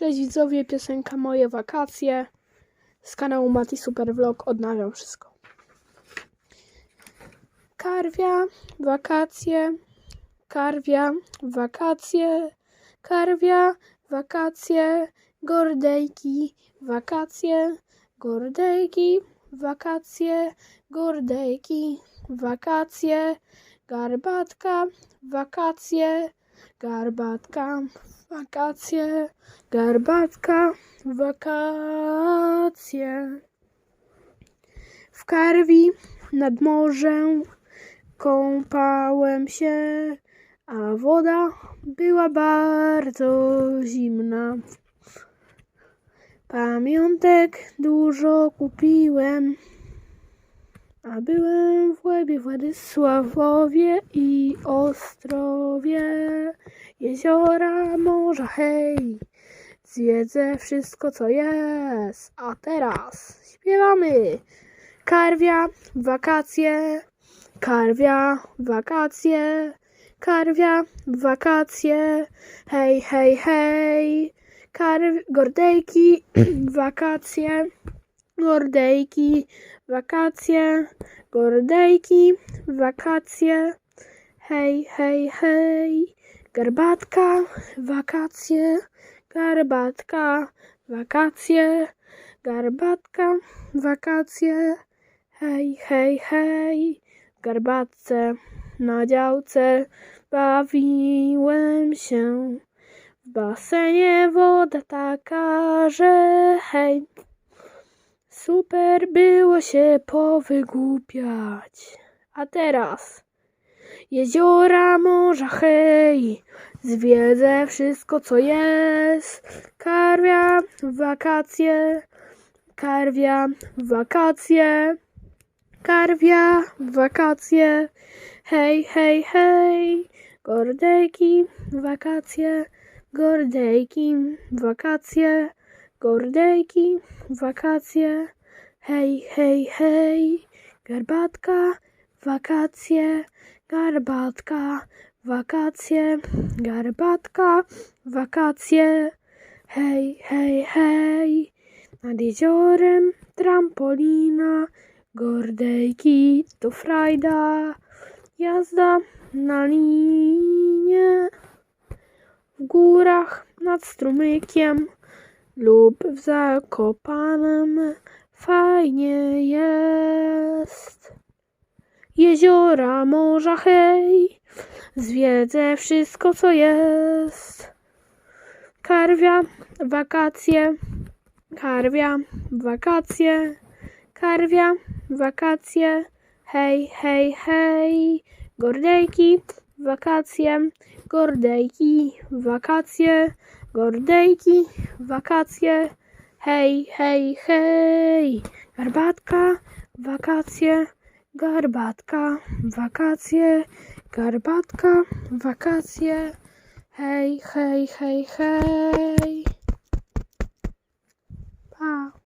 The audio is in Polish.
Cześć widzowie, piosenka Moje wakacje. Z kanału Mati Super Vlog. Odnawiam wszystko. Karwia, wakacje, karwia, wakacje, karwia, wakacje, gordejki, wakacje, gordejki, wakacje, gordejki, wakacje, garbatka, wakacje, garbatka, wakacje, garbatka, wakacje. W Karwi nad morzem kąpałem się, a woda była bardzo zimna. Pamiątek dużo kupiłem, a byłem w Łebie, Władysławowie i Ostrowie. Jeziora, morza, hej, zwiedzę wszystko co jest. A teraz śpiewamy. Karwia, wakacje, karwia, wakacje, karwia, wakacje, hej, hej, hej. Karw, gordejki, wakacje, gordejki, wakacje, gordejki, wakacje, hej, hej, hej. Garbatka, wakacje, garbatka, wakacje, garbatka, wakacje, hej, hej, hej. Garbatce na działce bawiłem się. W basenie woda taka, że hej. Super było się powygłupiać. A teraz jeziora, morza, hej. Zwiedzę wszystko co jest. Karwia, wakacje, karwia, wakacje, karwia, wakacje, hej, hej, hej. Gordejki, wakacje, gordejki, wakacje, gordejki, wakacje, hej, hej, hej. Garbatka, wakacje, garbatka, wakacje, garbatka, wakacje, hej, hej, hej. Nad jeziorem trampolina, gordejki to frajda, jazda na linie, w górach nad strumykiem lub w Zakopanem. Fajnie jest. Jeziora, morza, hej, zwiedzę wszystko co jest. Karwia, wakacje, karwia, wakacje, karwia, wakacje, hej, hej, hej, gordejki, wakacje, gordejki, wakacje, gordejki, wakacje, hej, hej, hej, garbatka, wakacje, garbatka, wakacje, garbatka, wakacje, hej, hej, hej, hej.